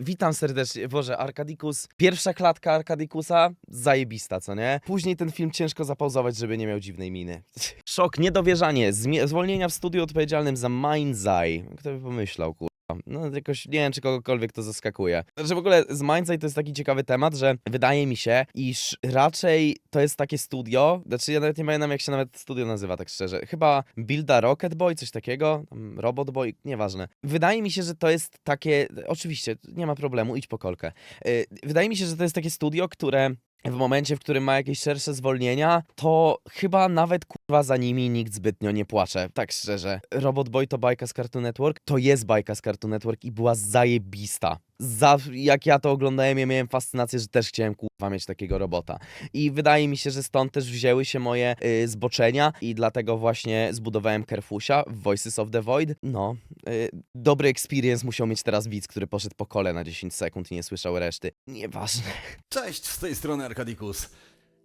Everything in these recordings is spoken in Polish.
witam serdecznie, Boże, Arkadikus, pierwsza klatka Arkadikusa, zajebista, co nie? Później ten film ciężko zapauzować, żeby nie miał dziwnej miny. Szok, niedowierzanie, zwolnienia w studiu odpowiedzialnym za Mindseye. Kto by pomyślał, kurwa. No jakoś nie wiem, czy kogokolwiek to zaskakuje. Znaczy w ogóle z Mindseye to jest taki ciekawy temat, że wydaje mi się, iż raczej to jest takie studio, znaczy ja nawet nie pamiętam jak się nawet studio nazywa, tak szczerze. Chyba Builda Rocket Boy, coś takiego, Robot Boy, nieważne. Wydaje mi się, że to jest takie, oczywiście, nie ma problemu, idź po kolkę. Yy, Wydaje mi się, że to jest takie studio, które w momencie, w którym ma jakieś szersze zwolnienia, to chyba nawet za nimi nikt zbytnio nie płacze, tak szczerze. Robot Boy to bajka z Cartoon Network, to jest bajka z Cartoon Network i była zajebista. Za, jak ja to oglądałem, ja miałem fascynację, że też chciałem kurwa mieć takiego robota. I wydaje mi się, że stąd też wzięły się moje y, zboczenia i dlatego właśnie zbudowałem Kerfusia w Voices of the Void. No, y, dobry experience musiał mieć teraz widz, który poszedł po kole na 10 sekund i nie słyszał reszty. Nieważne. Cześć, z tej strony Arkadikus.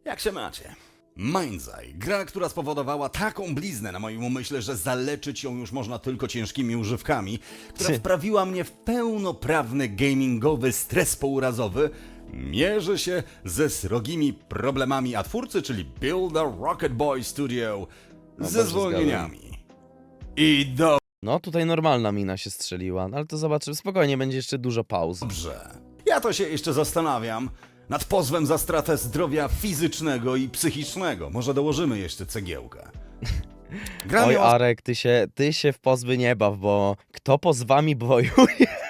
Jak się macie? Mindseye, gra, która spowodowała taką bliznę na moim umyśle, że zaleczyć ją już można tylko ciężkimi używkami, która wprawiła mnie w pełnoprawny gamingowy stres pourazowy, mierzy się ze srogimi problemami, a twórcy, czyli Build a Rocket Boy Studio, No, ze zwolnieniami. I do No, tutaj normalna mina się strzeliła, no, ale to zobaczymy. Spokojnie, będzie jeszcze dużo pauz. Dobrze. Ja to się jeszcze zastanawiam nad pozwem za stratę zdrowia fizycznego i psychicznego. Może dołożymy jeszcze cegiełkę. Gra Oj, miała Arek, ty się, ty się w pozwy nie baw, bo kto pozwami bojuje?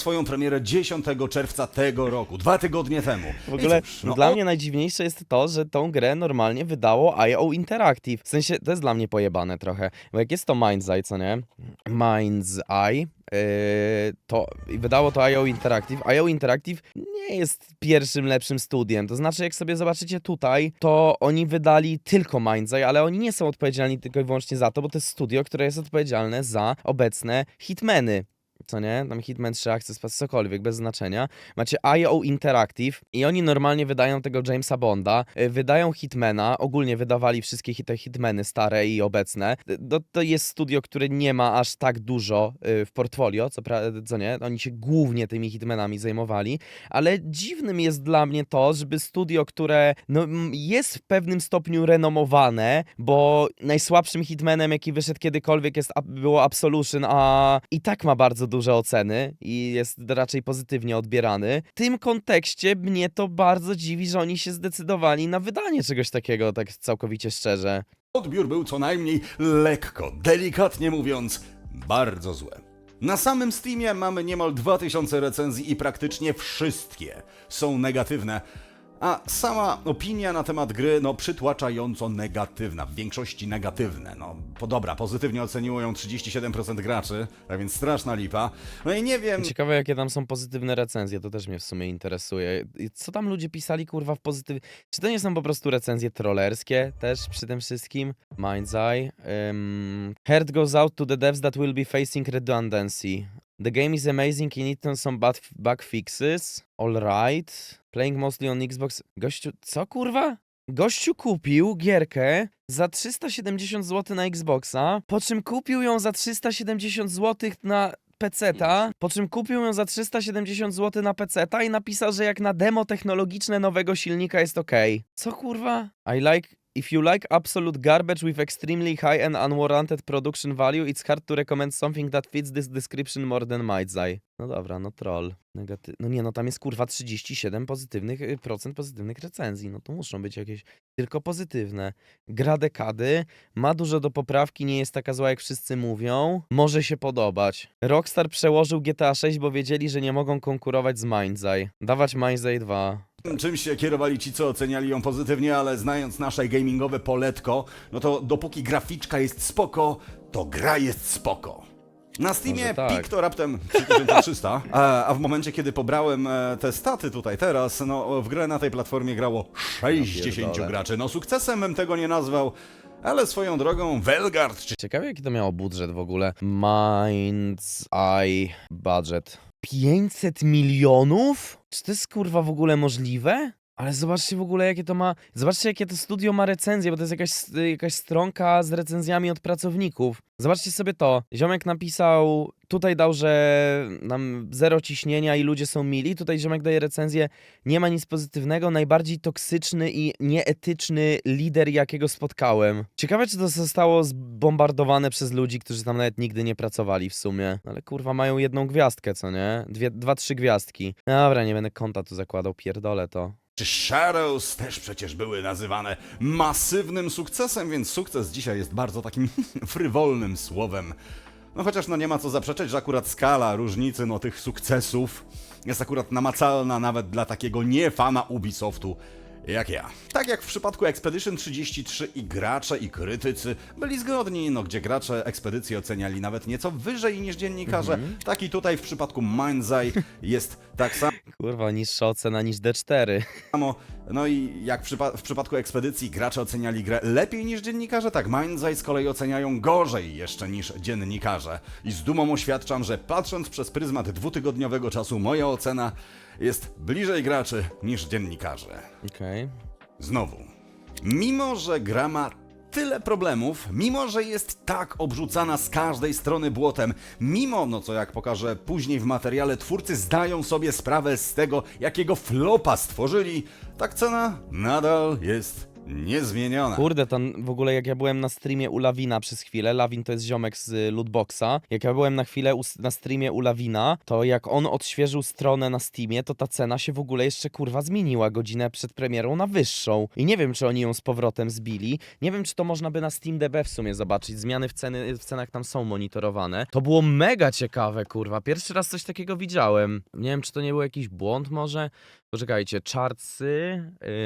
swoją premierę 10 czerwca tego roku, dwa tygodnie temu. W ogóle I cóż, no, dla o- mnie najdziwniejsze jest to, że tą grę normalnie wydało IO Interactive. W sensie, to jest dla mnie pojebane trochę, bo jak jest to Mind's Eye, co nie? Mind's Eye, to wydało to IO Interactive. IO Interactive nie jest pierwszym lepszym studiem. To znaczy, jak sobie zobaczycie tutaj, to oni wydali tylko Mind's Eye, ale oni nie są odpowiedzialni tylko i wyłącznie za to, bo to jest studio, które jest odpowiedzialne za obecne hitmeny. Co nie? Tam Hitman 3, Access Pass, cokolwiek, bez znaczenia. Macie IO Interactive i oni normalnie wydają tego Jamesa Bonda, y, wydają Hitmana, ogólnie wydawali wszystkie hit- Hitmany stare i obecne. Y, To, to jest studio, które nie ma aż tak dużo y, w portfolio, co, co nie? Oni się głównie tymi Hitmanami zajmowali, ale dziwnym jest dla mnie to, żeby studio, które no, jest w pewnym stopniu renomowane, bo najsłabszym Hitmanem, jaki wyszedł kiedykolwiek jest, było Absolution, a i tak ma bardzo duże oceny i jest raczej pozytywnie odbierany. W tym kontekście mnie to bardzo dziwi, że oni się zdecydowali na wydanie czegoś takiego, tak całkowicie szczerze. Odbiór był co najmniej lekko, delikatnie mówiąc, bardzo złe. Na samym Steamie mamy niemal 2000 recenzji i praktycznie wszystkie są negatywne. A sama opinia na temat gry, no przytłaczająco negatywna, w większości negatywne. No, po dobra, pozytywnie oceniło ją 37% graczy, a więc straszna lipa. No i nie wiem, Ciekawe, jakie tam są pozytywne recenzje, to też mnie w sumie interesuje. Co tam ludzie pisali, kurwa, w pozytyw... Czy to nie są po prostu recenzje trollerskie też przy tym wszystkim? Mind's Eye. Um, Heart goes out to the devs that will be facing redundancy. The game is amazing and it some bad, bug fixes. Alright. Playing mostly on Xbox. Gościu, co kurwa? Gościu kupił gierkę za 370 zł na Xboxa, po czym kupił ją za 370 zł na PC-ta, po czym kupił ją za 370 zł na PC-ta i napisał, że jak na demo technologiczne nowego silnika jest ok. Co kurwa? I like... If you like absolute garbage with extremely high and unwarranted production value, it's hard to recommend something that fits this description more than Eye. No dobra, no troll. Negaty... No nie, no tam jest kurwa 37 pozytywnych, y, procent pozytywnych recenzji. No to muszą być jakieś tylko pozytywne. Gra dekady, ma dużo do poprawki, nie jest taka zła jak wszyscy mówią. Może się podobać. Rockstar przełożył GTA 6, bo wiedzieli, że nie mogą konkurować z Mind's Eye. Dawać Mind's Eye 2. czym się kierowali ci, co oceniali ją pozytywnie, ale znając nasze gamingowe poletko, no to dopóki graficzka jest spoko, to gra jest spoko. Na Steamie tak. pik to raptem 3300, a, a w momencie, kiedy pobrałem e, te staty tutaj teraz, no w grę na tej platformie grało 60 pierdolę. graczy. No sukcesem bym tego nie nazwał, ale swoją drogą Velgard czy Ciekawe, jaki to miało budżet w ogóle. Mind's Eye budget. 500 milionów? Czy to jest kurwa w ogóle możliwe? Ale zobaczcie w ogóle, jakie to ma. Zobaczcie, jakie to studio ma recenzje, bo to jest jakaś, jakaś stronka z recenzjami od pracowników. Zobaczcie sobie to. Ziomek napisał tutaj dał, że nam zero ciśnienia i ludzie są mili. Tutaj ziomek daje recenzję, nie ma nic pozytywnego, najbardziej toksyczny i nieetyczny lider, jakiego spotkałem. Ciekawe, czy to zostało zbombardowane przez ludzi, którzy tam nawet nigdy nie pracowali w sumie. Ale kurwa, mają jedną gwiazdkę, co nie? Dwie, dwa, trzy gwiazdki. Dobra, nie będę konta tu zakładał, pierdolę to. czy Shadows też przecież były nazywane masywnym sukcesem, więc sukces dzisiaj jest bardzo takim frywolnym słowem. No chociaż no nie ma co zaprzeczać, że akurat skala różnicy no tych sukcesów jest akurat namacalna nawet dla takiego niefana Ubisoftu jak ja. Tak jak w przypadku Expedition 33 i gracze i krytycy byli zgodni, no gdzie gracze ekspedycję oceniali nawet nieco wyżej niż dziennikarze, tak i tutaj w przypadku Mind's Eye jest tak samo. Kurwa, niższa ocena niż D4. samo. No i jak w, przypa- w przypadku ekspedycji gracze oceniali grę lepiej niż dziennikarze, tak Mind's Eye z kolei oceniają gorzej jeszcze niż dziennikarze. I z dumą oświadczam, że patrząc przez pryzmat dwutygodniowego czasu, moja ocena jest bliżej graczy niż dziennikarzy. Okej. Znowu, mimo że gra ma tyle problemów, mimo że jest tak obrzucana z każdej strony błotem, mimo, no co jak pokażę później w materiale, twórcy zdają sobie sprawę z tego, jakiego flopa stworzyli, tak cena nadal jest niezmieniona. Kurde, tam w ogóle jak ja byłem na streamie u Lawina przez chwilę, Lawin to jest ziomek z y, Lootboxa, jak ja byłem na chwilę u, na streamie u Lawina, to jak on odświeżył stronę na Steamie, to ta cena się w ogóle jeszcze kurwa zmieniła godzinę przed premierą na wyższą. I nie wiem, czy oni ją z powrotem zbili, nie wiem, czy to można by na SteamDB w sumie zobaczyć, zmiany w, ceny, w cenach tam są monitorowane. To było mega ciekawe, kurwa, pierwszy raz coś takiego widziałem. Nie wiem, czy to nie był jakiś błąd może? Poczekajcie, chartsy,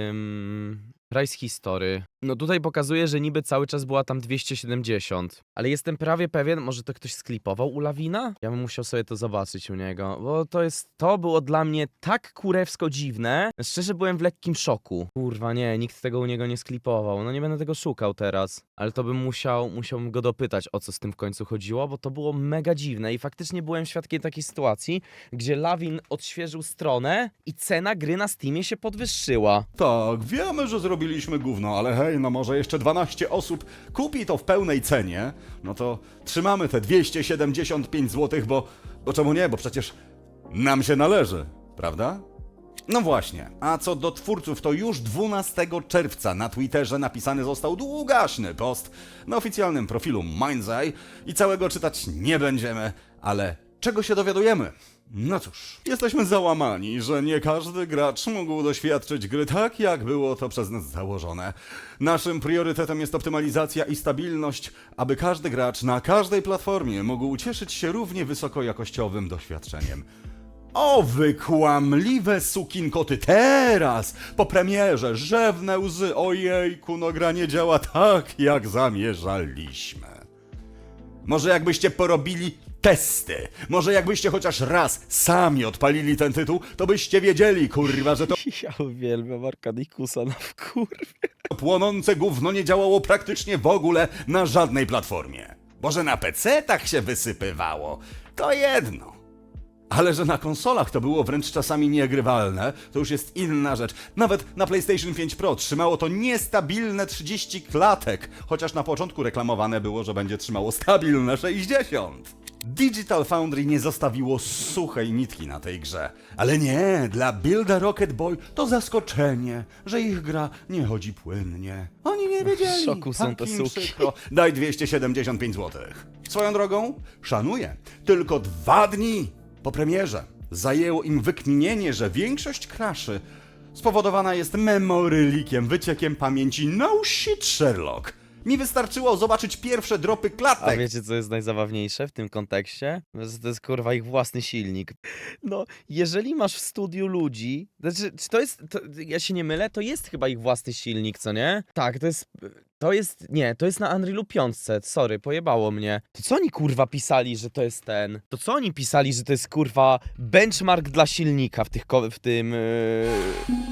ym, price history. No tutaj pokazuje, że niby cały czas była tam 270, ale jestem prawie pewien, może to ktoś sklipował u Lawina? Ja bym musiał sobie to zobaczyć u niego, bo to jest, to było dla mnie tak kurewsko dziwne, szczerze byłem w lekkim szoku. Kurwa nie, nikt tego u niego nie sklipował, no nie będę tego szukał teraz, ale to bym musiał, musiałbym go dopytać o co z tym w końcu chodziło, bo to było mega dziwne i faktycznie byłem świadkiem takiej sytuacji, gdzie Lawin odświeżył stronę i cena gry na Steamie się podwyższyła. Tak, wiemy, że zrobiliśmy gówno, ale hej, no może jeszcze 12 osób kupi to w pełnej cenie, no to trzymamy te 275 zł, bo, bo czemu nie, bo przecież nam się należy, prawda? No właśnie, a co do twórców, to już 12 czerwca na Twitterze napisany został długaśny post na oficjalnym profilu Mind's Eye i całego czytać nie będziemy, ale czego się dowiadujemy? No cóż, jesteśmy załamani, że nie każdy gracz mógł doświadczyć gry tak, jak było to przez nas założone. Naszym priorytetem jest optymalizacja i stabilność, aby każdy gracz na każdej platformie mógł cieszyć się równie wysokojakościowym doświadczeniem. O, wykłamliwe sukinkoty, teraz, po premierze, rzewne łzy, ojejku, no gra nie działa tak, jak zamierzaliśmy. Może jakbyście porobili testy, może jakbyście chociaż raz sami odpalili ten tytuł, to byście wiedzieli, kurwa, że to Ja uwielbiam Arkadikusa na wkurwie. płonące gówno nie działało praktycznie w ogóle na żadnej platformie. Bo że na PC-tach się wysypywało, to jedno. Ale że na konsolach to było wręcz czasami niegrywalne, to już jest inna rzecz. Nawet na PlayStation 5 Pro trzymało to niestabilne 30 klatek, chociaż na początku reklamowane było, że będzie trzymało stabilne 60. Digital Foundry nie zostawiło suchej nitki na tej grze. Ale nie, dla Builda Rocket Boy to zaskoczenie, że ich gra nie chodzi płynnie. Oni nie wiedzieli. W szoku są te Takim suki. przykro. Daj 275 zł. Swoją drogą, szanuję. Tylko dwa dni po premierze zajęło im wykminienie, że większość kraszy spowodowana jest memorylikiem, wyciekiem pamięci. No shit, Sherlock. Mi wystarczyło zobaczyć pierwsze dropy A wiecie, co jest najzabawniejsze w tym kontekście? To jest kurwa ich własny silnik. No, jeżeli masz w studiu ludzi, znaczy, czy to jest, to, ja się nie mylę, to jest chyba ich własny silnik, co nie? Tak, to jest, to jest, nie, to jest na Unrealu 5, sorry, pojebało mnie. To co oni kurwa pisali, że to jest ten? To co oni pisali, że to jest kurwa benchmark dla silnika w tych, w tym, yy...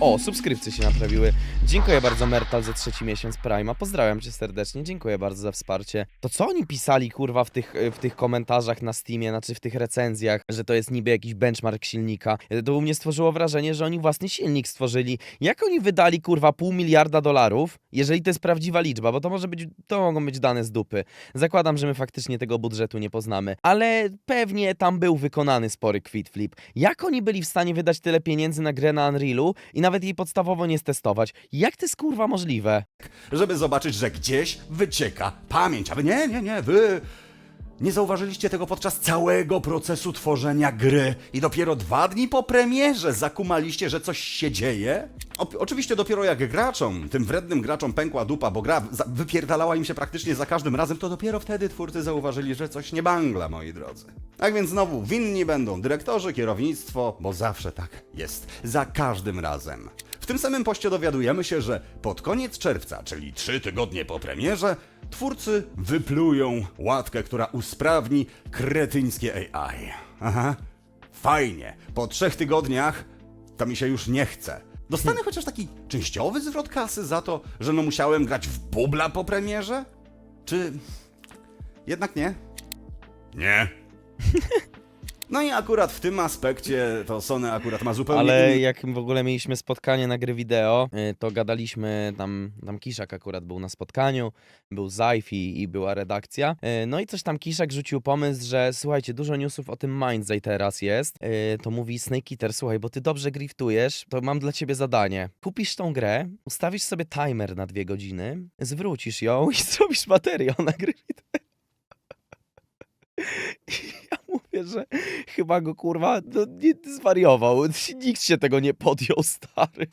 o, subskrypcje się naprawiły. Dziękuję bardzo Mertal za trzeci miesiąc Prima, pozdrawiam cię serdecznie, dziękuję bardzo za wsparcie. To co oni pisali kurwa w tych, w tych komentarzach na Steamie, znaczy w tych recenzjach, że to jest niby jakiś benchmark silnika? To u mnie stworzyło wrażenie, że oni własny silnik stworzyli. Jak oni wydali kurwa pół miliarda dolarów, jeżeli to jest prawdziwa liczba? Liczba, bo to może być, to mogą być dane z dupy. Zakładam, że my faktycznie tego budżetu nie poznamy, ale pewnie tam był wykonany spory quit flip. Jak oni byli w stanie wydać tyle pieniędzy na grę na Unrealu i nawet jej podstawowo nie stestować? Jak to jest kurwa możliwe? żeby zobaczyć, że gdzieś wycieka pamięć. A wy nie, nie, nie, wy nie zauważyliście tego podczas całego procesu tworzenia gry i dopiero dwa dni po premierze zakumaliście, że coś się dzieje? O, oczywiście dopiero jak graczom, tym wrednym graczom pękła dupa, bo gra wypierdalała im się praktycznie za każdym razem, to dopiero wtedy twórcy zauważyli, że coś nie bangla, moi drodzy. Tak więc znowu winni będą dyrektorzy, kierownictwo, bo zawsze tak jest. Za każdym razem. W tym samym poście dowiadujemy się, że pod koniec czerwca, czyli trzy tygodnie po premierze, twórcy wyplują łatkę, która usprawni kretyńskie AI. Aha, fajnie. Po trzech tygodniach to mi się już nie chce. Dostanę chociaż taki częściowy zwrot kasy za to, że no musiałem grać w bubla po premierze? Czy jednak nie? Nie. No i akurat w tym aspekcie to Sony akurat ma zupełnie Ale inny jak w ogóle mieliśmy spotkanie na gry wideo, y, to gadaliśmy, tam, tam Kiszak akurat był na spotkaniu, był Zajf i, i była redakcja. Y, No i coś tam Kiszak rzucił pomysł, że słuchajcie, dużo newsów o tym Mindzay teraz jest. Y, To mówi Snake Eater, słuchaj, bo ty dobrze griftujesz, to mam dla ciebie zadanie. Kupisz tą grę, ustawisz sobie timer na dwie godziny, zwrócisz ją i zrobisz materiał na gry wideo. I ja mówię, że chyba go kurwa no, nie zwariował. Nikt się tego nie podjął, stary.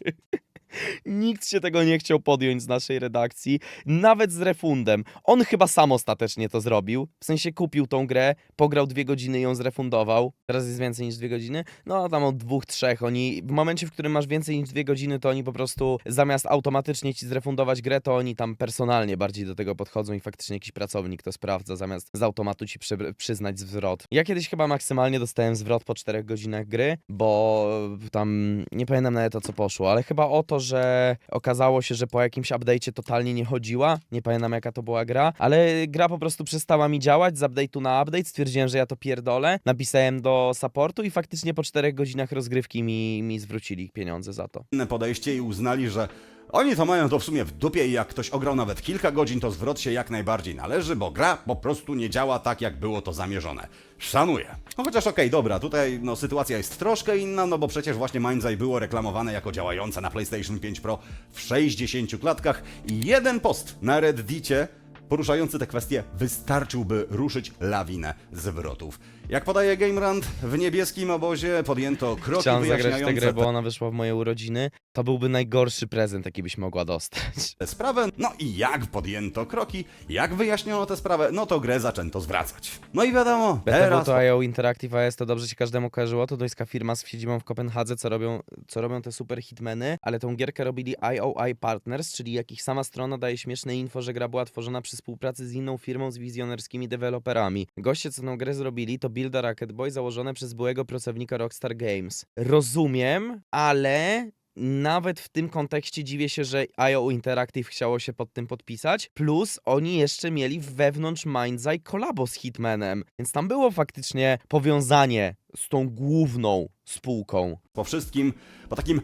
Nikt się tego nie chciał podjąć z naszej redakcji, nawet z refundem. On chyba sam ostatecznie to zrobił. W sensie kupił tą grę, pograł dwie godziny i ją zrefundował. Teraz jest więcej niż dwie godziny. No tam od dwóch, trzech. Oni w momencie, w którym masz więcej niż dwie godziny, to oni po prostu zamiast automatycznie ci zrefundować grę, to oni tam personalnie bardziej do tego podchodzą i faktycznie jakiś pracownik to sprawdza, zamiast z automatu ci przy, przyznać zwrot. Ja kiedyś chyba maksymalnie dostałem zwrot po czterech godzinach gry, bo tam nie pamiętam nawet o co poszło, ale chyba o to, że okazało się, że po jakimś update'cie totalnie nie chodziła. Nie pamiętam jaka to była gra, ale gra po prostu przestała mi działać z update'u na update. Stwierdziłem, że ja to pierdolę. Napisałem do supportu i faktycznie po czterech godzinach rozgrywki mi, mi zwrócili pieniądze za to. inne podejście i uznali, że oni to mają to w sumie w dupie i jak ktoś ograł nawet kilka godzin, to zwrot się jak najbardziej należy, bo gra po prostu nie działa tak, jak było to zamierzone. Szanuję. No chociaż okej, dobra, tutaj no, sytuacja jest troszkę inna, no bo przecież właśnie Mindzai było reklamowane jako działające na PlayStation 5 Pro w 60 klatkach i jeden post na Reddicie poruszający te kwestie wystarczyłby ruszyć lawinę zwrotów. Jak podaje GameRant, w niebieskim obozie podjęto kroki Chciałem zagrać wyjaśniające tę grę, bo ona wyszła w moje urodziny. To byłby najgorszy prezent, jaki byś mogła dostać. tę sprawę. No i jak podjęto kroki, jak wyjaśniono tę sprawę, no to grę zaczęto zwracać. No i wiadomo, BTW teraz... to IO Interactive AS to dobrze się każdemu kojarzyło, to duńska firma z siedzibą w Kopenhadze, co robią, co robią te super hitmeny, ale tą gierkę robili IOI Partners, czyli jak ich sama strona daje śmieszne info, że gra była tworzona przy współpracy z inną firmą z wizjonerskimi deweloperami. Goście, co tą grę zrobili, to Builda Rocket Boy założone przez byłego pracownika Rockstar Games. Rozumiem, ale nawet w tym kontekście dziwię się, że IO Interactive chciało się pod tym podpisać. Plus oni jeszcze mieli wewnątrz Mindzai kolabo z Hitmanem. Więc tam było faktycznie powiązanie z tą główną spółką. po wszystkim, po takim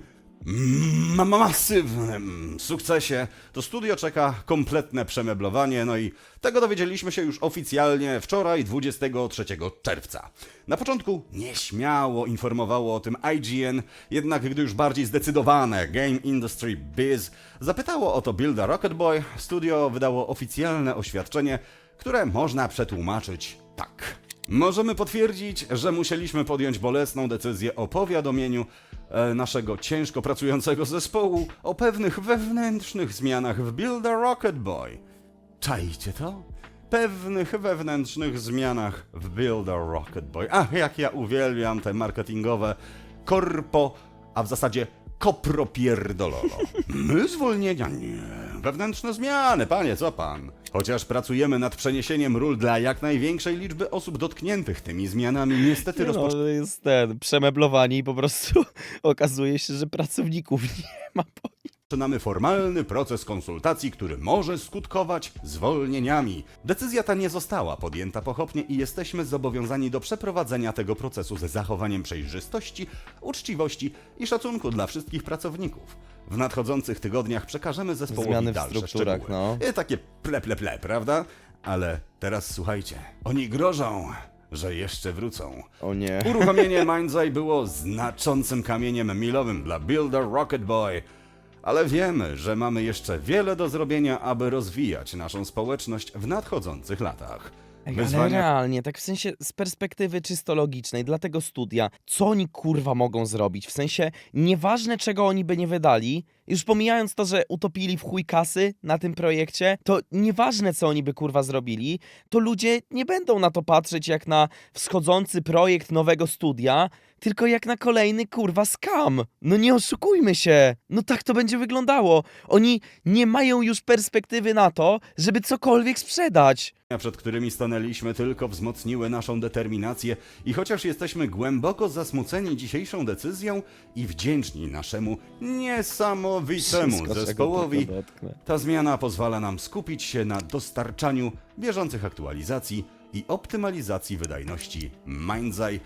masywnym sukcesie, to studio czeka kompletne przemeblowanie, no i tego dowiedzieliśmy się już oficjalnie wczoraj, 23 czerwca. Na początku nieśmiało informowało o tym IGN, jednak gdy już bardziej zdecydowane Game Industry Biz zapytało o to Builda Rocket Boy, studio wydało oficjalne oświadczenie, które można przetłumaczyć tak. Możemy potwierdzić, że musieliśmy podjąć bolesną decyzję o powiadomieniu e, naszego ciężko pracującego zespołu o pewnych wewnętrznych zmianach w Build a Rocket Boy. Czajcie to? Pewnych wewnętrznych zmianach w Build a Rocket Boy. Ach, jak ja uwielbiam te marketingowe korpo, a w zasadzie kopropierdololo. My zwolnienia? Nie. Wewnętrzne zmiany, panie, co pan? Chociaż pracujemy nad przeniesieniem ról dla jak największej liczby osób dotkniętych tymi zmianami, niestety Nie no, rozpoczęliśmy to jest ten, przemeblowani i po prostu okazuje się, że pracowników nie ma. Po... Zaczynamy formalny proces konsultacji, który może skutkować zwolnieniami. Decyzja ta nie została podjęta pochopnie i jesteśmy zobowiązani do przeprowadzenia tego procesu z zachowaniem przejrzystości, uczciwości i szacunku dla wszystkich pracowników. W nadchodzących tygodniach przekażemy zespołowi Zmiany w dalsze strukturach, szczegóły. no. I takie ple, ple, ple, prawda? Ale teraz słuchajcie. Oni grożą, że jeszcze wrócą. O nie. Uruchomienie Mindzai było znaczącym kamieniem milowym dla Builder Rocket Boy. Ale wiemy, że mamy jeszcze wiele do zrobienia, aby rozwijać naszą społeczność w nadchodzących latach. Ej, ale realnie, tak w sensie z perspektywy czysto logicznej, dla tego studia, co oni kurwa mogą zrobić? W sensie, nieważne czego oni by nie wydali, już pomijając to, że utopili w chuj kasy na tym projekcie, to nieważne co oni by kurwa zrobili, to ludzie nie będą na to patrzeć jak na wschodzący projekt nowego studia, tylko jak na kolejny kurwa skam. No nie oszukujmy się. No tak to będzie wyglądało. Oni nie mają już perspektywy na to, żeby cokolwiek sprzedać. Przed którymi stanęliśmy, tylko wzmocniły naszą determinację i chociaż jesteśmy głęboko zasmuceni dzisiejszą decyzją i wdzięczni naszemu niesamowitemu Wszystko, czego zespołowi, tylko dotknę. ta zmiana pozwala nam skupić się na dostarczaniu bieżących aktualizacji i optymalizacji wydajności Mindzai,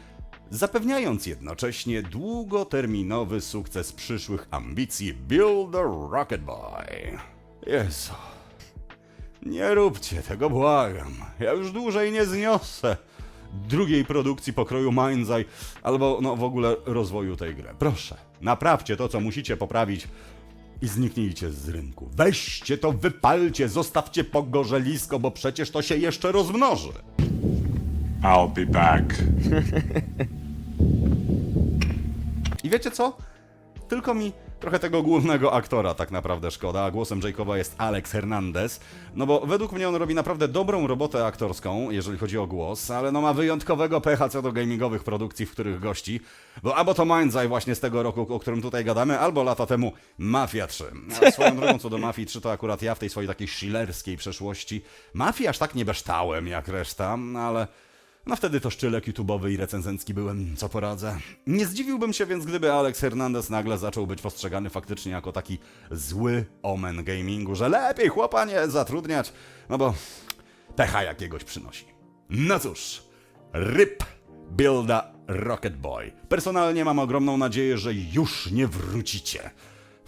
zapewniając jednocześnie długoterminowy sukces przyszłych ambicji Build a Rocket Boy. Jezu. Nie róbcie tego, błagam. Ja już dłużej nie zniosę drugiej produkcji pokroju Mindzai albo no w ogóle rozwoju tej gry. Proszę, naprawcie to, co musicie poprawić i zniknijcie z rynku. Weźcie to, wypalcie, zostawcie pogorzelisko, bo przecież to się jeszcze rozmnoży. I'll be back. I wiecie co? Tylko mi trochę tego głównego aktora tak naprawdę szkoda, a głosem Jacoba jest Alex Hernandez, no bo według mnie on robi naprawdę dobrą robotę aktorską, jeżeli chodzi o głos, ale no ma wyjątkowego pecha co do gamingowych produkcji, w których gości, bo albo to Mindzai właśnie z tego roku, o którym tutaj gadamy, albo lata temu Mafia 3. A swoją drogą co do Mafii 3 to akurat ja w tej swojej takiej shillerskiej przeszłości Mafii aż tak nie beształem jak reszta, ale... No wtedy to szczylek YouTube'owy i recenzencki byłem, co poradzę. Nie zdziwiłbym się więc, gdyby Alex Hernandez nagle zaczął być postrzegany faktycznie jako taki zły omen gamingu, że lepiej chłopa nie zatrudniać, no bo pecha jakiegoś przynosi. No cóż, ryb builda Rocket Boy. Personalnie mam ogromną nadzieję, że już nie wrócicie.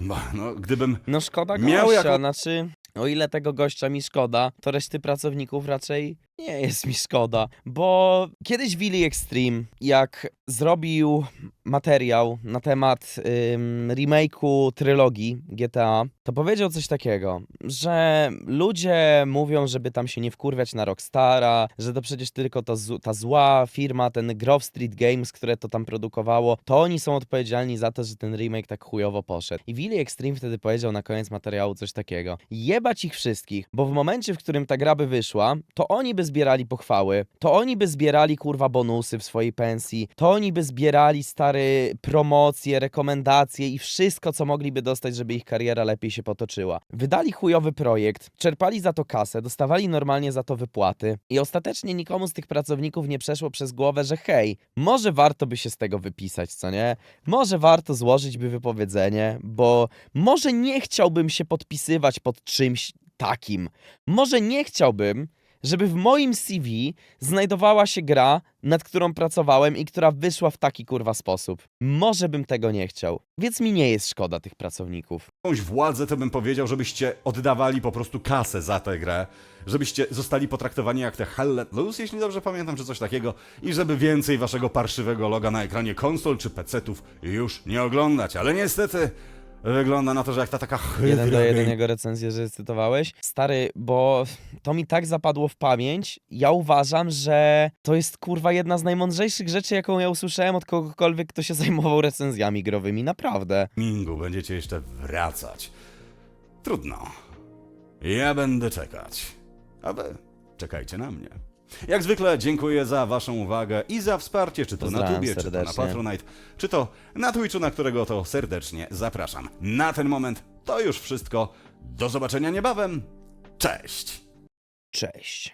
Bo, no, gdybym No szkoda gościa, Miał jako- znaczy o ile tego gościa mi szkoda, to reszty pracowników raczej nie jest mi szkoda, bo kiedyś Willy Extreme, jak zrobił materiał na temat ym, remake'u trylogii GTA, to powiedział coś takiego, że ludzie mówią, żeby tam się nie wkurwiać na Rockstara, że to przecież tylko zu- ta zła firma, ten Grove Street Games, które to tam produkowało, to oni są odpowiedzialni za to, że ten remake tak chujowo poszedł. I Willy Extreme wtedy powiedział na koniec materiału coś takiego. Jebać ich wszystkich, bo w momencie, w którym ta gra by wyszła, to oni by zbierali pochwały, to oni by zbierali kurwa bonusy w swojej pensji, to oni by zbierali stary promocje, rekomendacje i wszystko, co mogliby dostać, żeby ich kariera lepiej się potoczyła. Wydali chujowy projekt, czerpali za to kasę, dostawali normalnie za to wypłaty i ostatecznie nikomu z tych pracowników nie przeszło przez głowę, że hej, może warto by się z tego wypisać, co nie? Może warto złożyć by wypowiedzenie, bo może nie chciałbym się podpisywać pod czymś takim. Może nie chciałbym, żeby w moim CV znajdowała się gra, nad którą pracowałem i która wyszła w taki kurwa sposób. Może bym tego nie chciał. Więc mi nie jest szkoda tych pracowników. jakąś władzę, to bym powiedział, żebyście oddawali po prostu kasę za tę grę, żebyście zostali potraktowani jak te Hell Let Loose, jeśli dobrze pamiętam, czy coś takiego, i żeby więcej waszego parszywego loga na ekranie konsol czy PC-ów już nie oglądać. Ale niestety wygląda na to, że jak ta taka hydra Jeden do jego recenzję, że cytowałeś. Stary, bo to mi tak zapadło w pamięć. Ja uważam, że to jest kurwa jedna z najmądrzejszych rzeczy, jaką ja usłyszałem od kogokolwiek, kto się zajmował recenzjami growymi. Naprawdę. gamingu będziecie jeszcze wracać. Trudno. Ja będę czekać. A wy czekajcie na mnie. Jak zwykle dziękuję za waszą uwagę i za wsparcie, czy to na Pozdrawiam Tubie, czy to na serdecznie. Patronite, czy to na Twitchu, na którego to serdecznie zapraszam. Na ten moment to już wszystko. Do zobaczenia niebawem. Cześć! Cześć.